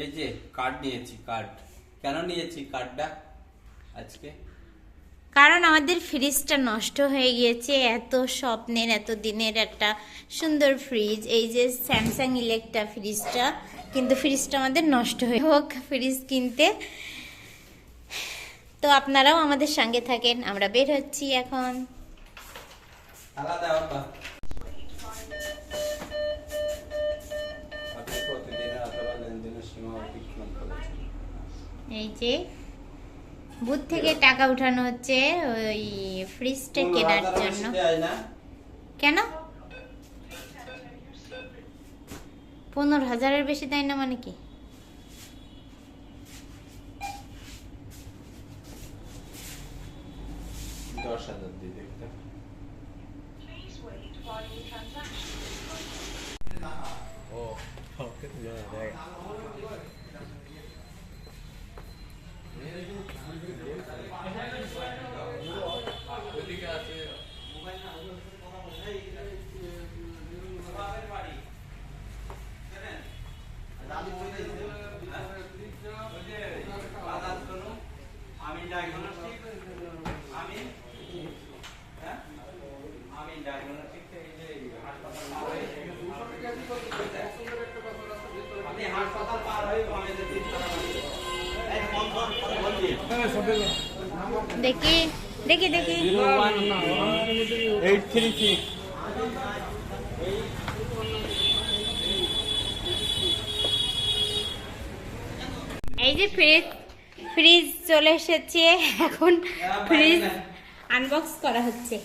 এই যে কার্ড নিয়েছি কার্ড কেন নিয়েছি কার্ডটা আজকে? কারণ আমাদের ফ্রিজটা নষ্ট হয়ে গিয়েছে এত স্বপ্নের এত দিনের একটা সুন্দর ফ্রিজ এই যে স্যামসাং ইলেকট্রা ফ্রিজটা কিন্তু ফ্রিজটা আমাদের নষ্ট হয়ে হোক ফ্রিজ কিনতে। তো আপনারাও আমাদের সঙ্গে থাকেন আমরা বের হচ্ছি এখন। আলাদা। এই যে বুথ থেকে টাকা উঠানো হচ্ছে ওই ফ্রিজটা কেনার জন্য। কেন? পনেরো হাজারের বেশি দেয় না মানে কি? দশ হাজার দিয়ে দেখতে ও আমি ডায়াগনস্টিক আমি আমি যে হাসপাতাল পার হয়ে আপনি হাসপাতাল পার হয়ে আমি দেখি। দেখি দেখি। Eight three six. এই যে ফ্রিজ ফ্রিজ চলে এসেছে। এখন ফ্রিজ আনবক্স করা হচ্ছে।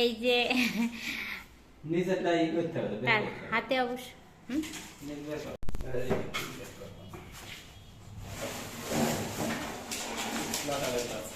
এই যে। হাতে অবশ্য not have enough.